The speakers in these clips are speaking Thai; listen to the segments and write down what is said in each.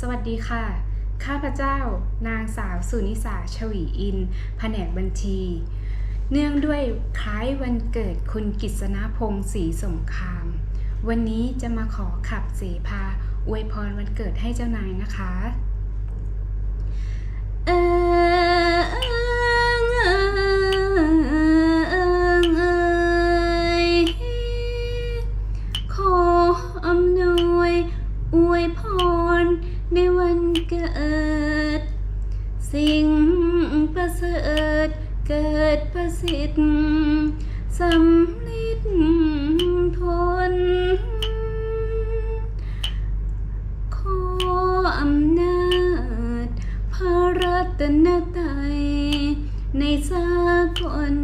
สวัสดีค่ะ ข้าพเจ้า นางสาวสุนิสาชวีอิน แผนกบัญชี เนื่องด้วยคล้ายวันเกิดคุณกิษณพงศ์ศรีสงคราม วันนี้จะมาขอขับเสพาอวยพรวันเกิดให้เจ้านายนะคะ เอิงเอิงเอิงเอยขออำนวย อวยพรในวันเกิด สิ่งประเสริฐเกิดประสิทธิ์สำลิดผลขออำนาจพระรัตนตรัยในสากล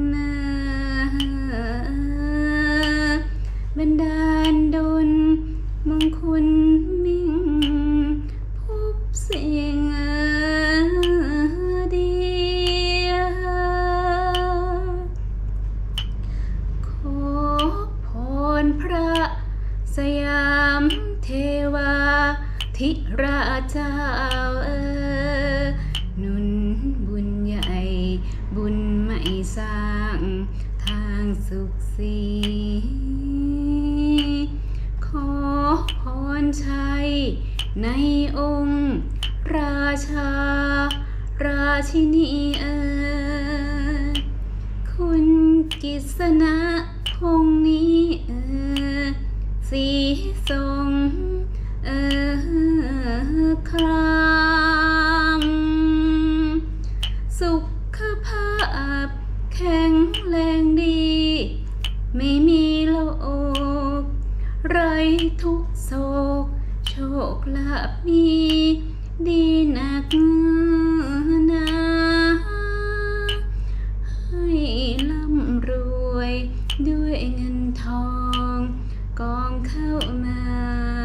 พระ สยามเทวา ธิราชเจ้าเออหนุนบุญใหญ่ บุญไม่สร้าง ทางสุขสีขอพรชัย ในองค์ ราชา ราชินีเออคุณกิษณะพงนี้ สีทรงเออครามสุขภาพแข็งแรงดี ไม่มีโรคไรทุกโศก โชคลาภมีดีหนักนาให้ล่ำรวยด้วยเงินทอง กองเข้ามา